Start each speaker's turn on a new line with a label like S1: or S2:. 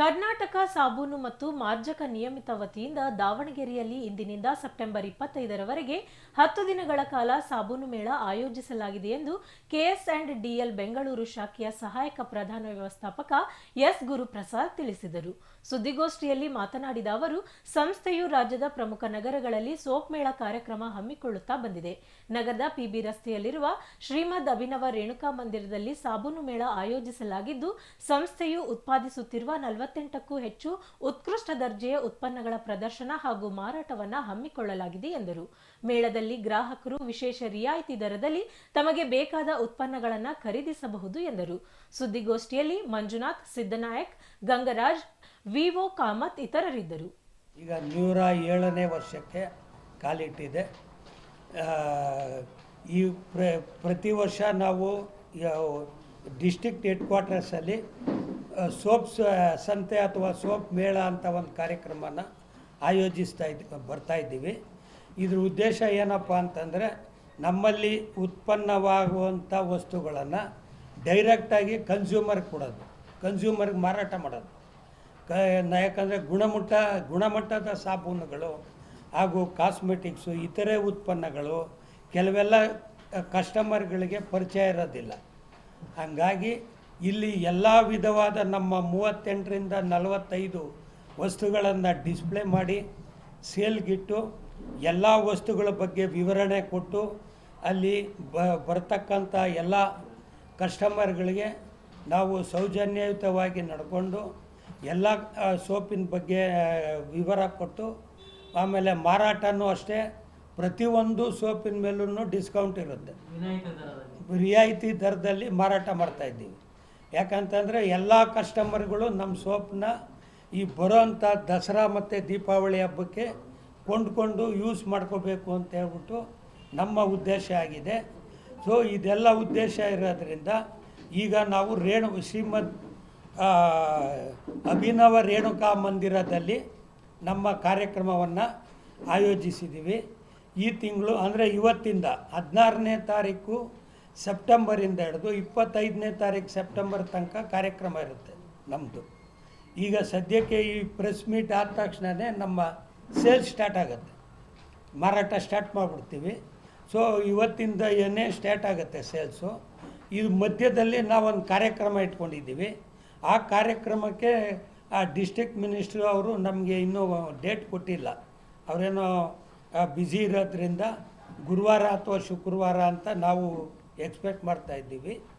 S1: ಕರ್ನಾಟಕ ಸಾಬೂನು ಮತ್ತು ಮಾರ್ಜಕ ನಿಯಮಿತ ವತಿಯಿಂದ ದಾವಣಗೆರೆಯಲ್ಲಿ ಇಂದಿನಿಂದ ಸೆಪ್ಟೆಂಬರ್ ಇಪ್ಪತ್ತೈದರವರೆಗೆ ಹತ್ತು ದಿನಗಳ ಕಾಲ ಸಾಬೂನು ಮೇಳ ಆಯೋಜಿಸಲಾಗಿದೆ ಎಂದು ಕೆಎಸ್ ಅಂಡ್ ಡಿಎಲ್ ಬೆಂಗಳೂರು ಶಾಖೆಯ ಸಹಾಯಕ ಪ್ರಧಾನ ವ್ಯವಸ್ಥಾಪಕ ಎಸ್ ಗುರುಪ್ರಸಾದ್ ತಿಳಿಸಿದರು. ಸುದ್ದಿಗೋಷ್ಠಿಯಲ್ಲಿ ಮಾತನಾಡಿದ ಅವರು, ಸಂಸ್ಥೆಯು ರಾಜ್ಯದ ಪ್ರಮುಖ ನಗರಗಳಲ್ಲಿ ಸೋಪ್ ಮೇಳ ಕಾರ್ಯಕ್ರಮ ಹಮ್ಮಿಕೊಳ್ಳುತ್ತಾ ಬಂದಿದೆ. ನಗರದ ಪಿಬಿ ರಸ್ತೆಯಲ್ಲಿರುವ ಶ್ರೀಮದ್ ಅಭಿನವ ರೇಣುಕಾ ಮಂದಿರದಲ್ಲಿ ಸಾಬೂನು ಮೇಳ ಆಯೋಜಿಸಲಾಗಿದ್ದು, ಸಂಸ್ಥೆಯು ಉತ್ಪಾದಿಸುತ್ತಿರುವ ನಲವತ್ತೆಂಟಕ್ಕೂ ಹೆಚ್ಚು ಉತ್ಕೃಷ್ಟ ದರ್ಜೆಯ ಉತ್ಪನ್ನಗಳ ಪ್ರದರ್ಶನ ಹಾಗೂ ಮಾರಾಟವನ್ನು ಹಮ್ಮಿಕೊಳ್ಳಲಾಗಿದೆ ಎಂದರು. ಮೇಳದಲ್ಲಿ ಗ್ರಾಹಕರು ವಿಶೇಷ ರಿಯಾಯಿತಿ ದರದಲ್ಲಿ ತಮಗೆ ಬೇಕಾದ ಉತ್ಪನ್ನಗಳನ್ನು ಖರೀದಿಸಬಹುದು ಎಂದರು. ಸುದ್ದಿಗೋಷ್ಠಿಯಲ್ಲಿ ಮಂಜುನಾಥ್, ಸಿದ್ದನಾಯಕ್, ಗಂಗರಾಜ್, ವಿವೋ ಕಾಮತ್ ಇತರರಿದ್ದರು.
S2: ಈಗ ನೂರ ಏಳನೇ ವರ್ಷಕ್ಕೆ ಕಾಲಿಟ್ಟಿದೆ. ಈ ಪ್ರ, ಪ್ರತಿ ವರ್ಷ ನಾವು ಡಿಸ್ಟಿಕ್ಟ್ ಹೆಡ್ ಕ್ವಾರ್ಟರ್ಸಲ್ಲಿ ಸೋಪ್ ಸಂತೆ ಅಥವಾ ಸೋಪ್ ಮೇಳ ಅಂತ ಒಂದು ಕಾರ್ಯಕ್ರಮನ ಆಯೋಜಿಸ್ತಾ ಇದ್ದ ಬರ್ತಾ ಇದ್ದೀವಿ. ಇದ್ರ ಉದ್ದೇಶ ಏನಪ್ಪ ಅಂತಂದರೆ ನಮ್ಮಲ್ಲಿ ಉತ್ಪನ್ನವಾಗುವಂಥ ವಸ್ತುಗಳನ್ನು ಡೈರೆಕ್ಟಾಗಿ ಕನ್ಸ್ಯೂಮರ್ಗೆ ಕೊಡೋದು. ಕನ್ಸ್ಯೂಮರ್ಗೆ ಮಾರಾಟ ಮಾಡೋದು. ಕ, ಯಾಕಂದರೆ ಗುಣಮಟ್ಟ, ಗುಣಮಟ್ಟದ ಸಾಬೂನುಗಳು ಹಾಗೂ ಕಾಸ್ಮೆಟಿಕ್ಸು ಇತರೆ ಉತ್ಪನ್ನಗಳು ಕೆಲವೆಲ್ಲ ಕಸ್ಟಮರ್ಗಳಿಗೆ ಪರಿಚಯ ಇರೋದಿಲ್ಲ. ಹಾಗಾಗಿ ಇಲ್ಲಿ ಎಲ್ಲ ವಿಧವಾದ ನಮ್ಮ ಮೂವತ್ತೆಂಟರಿಂದ ನಲವತ್ತೈದು ವಸ್ತುಗಳನ್ನು ಡಿಸ್ಪ್ಲೇ ಮಾಡಿ ಸೇಲ್ಗಿಟ್ಟು ಎಲ್ಲ ವಸ್ತುಗಳ ಬಗ್ಗೆ ವಿವರಣೆ ಕೊಟ್ಟು ಅಲ್ಲಿ ಬ ಬರ್ತಕ್ಕಂಥ ಎಲ್ಲ ಕಸ್ಟಮರ್ಗಳಿಗೆ ನಾವು ಸೌಜನ್ಯಯುತವಾಗಿ ನಡ್ಕೊಂಡು ಎಲ್ಲ ಸೋಪಿನ ಬಗ್ಗೆ ವಿವರ ಕೊಟ್ಟು ಆಮೇಲೆ ಮಾರಾಟನೂ ಅಷ್ಟೇ ಪ್ರತಿಯೊಂದು ಸೋಪಿನ ಮೇಲೂ ಡಿಸ್ಕೌಂಟ್ ಇರುತ್ತೆ. ರಿಯಾಯಿತಿ ದರದಲ್ಲಿ ಮಾರಾಟ ಮಾಡ್ತಾ ಇದ್ದೀವಿ. ಯಾಕಂತಂದರೆ ಎಲ್ಲ ಕಸ್ಟಮರ್ಗಳು ನಮ್ಮ ಸೋಪ್ನ ಈ ಬರೋಂಥ ದಸರಾ ಮತ್ತು ದೀಪಾವಳಿ ಹಬ್ಬಕ್ಕೆ ಕೊಂಡ್ಕೊಂಡು ಯೂಸ್ ಮಾಡ್ಕೋಬೇಕು ಅಂತ ಹೇಳ್ಬಿಟ್ಟು ನಮ್ಮ ಉದ್ದೇಶ ಆಗಿದೆ. ಸೊ ಇದೆಲ್ಲ ಉದ್ದೇಶ ಇರೋದ್ರಿಂದ ಈಗ ನಾವು ರೇಣು, ಶ್ರೀಮದ್ ಅಭಿನವ ರೇಣುಕಾ ಮಂದಿರದಲ್ಲಿ ನಮ್ಮ ಕಾರ್ಯಕ್ರಮವನ್ನು ಆಯೋಜಿಸಿದ್ದೀವಿ ಈ ತಿಂಗಳು ಅಂದರೆ ಇವತ್ತಿಂದ ಹದಿನಾರನೇ ತಾರೀಕು ಸೆಪ್ಟೆಂಬರಿಂದ ಹಿಡಿದು ಇಪ್ಪತ್ತೈದನೇ ತಾರೀಕು ಸೆಪ್ಟೆಂಬರ್ ತನಕ ಕಾರ್ಯಕ್ರಮ ಇರುತ್ತೆ ನಮ್ಮದು ಈಗ ಸದ್ಯಕ್ಕೆ ಈ ಪ್ರೆಸ್ ಮೀಟ್ ಆದ ತಕ್ಷಣವೇ ನಮ್ಮ ಸೇಲ್ ಸ್ಟಾರ್ಟ್ ಆಗುತ್ತೆ. ಮಾರಾಟ ಸ್ಟಾರ್ಟ್ ಮಾಡಿಬಿಡ್ತೀವಿ. ಸೊ ಇವತ್ತಿಂದ ಏನೇ ಸ್ಟಾರ್ಟ್ ಆಗುತ್ತೆ ಸೇಲ್ಸು ಇದು ಮಧ್ಯದಲ್ಲಿ ನಾವೊಂದು ಕಾರ್ಯಕ್ರಮ ಇಟ್ಕೊಂಡಿದ್ದೀವಿ. ಆ ಕಾರ್ಯಕ್ರಮಕ್ಕೆ ಆ ಡಿಸ್ಟ್ರಿಕ್ಟ್ ಮಿನಿಸ್ಟ್ರು ಅವರು ನಮಗೆ ಇನ್ನೂ ಡೇಟ್ ಕೊಟ್ಟಿಲ್ಲ. ಅವರೇನೋ ಬ್ಯುಸಿ ಇರೋದ್ರಿಂದ ಗುರುವಾರ ಅಥವಾ ಶುಕ್ರವಾರ ಅಂತ ನಾವು ಎಕ್ಸ್ಪೆಕ್ಟ್ ಮಾಡ್ತಾ ಇದ್ದೀವಿ.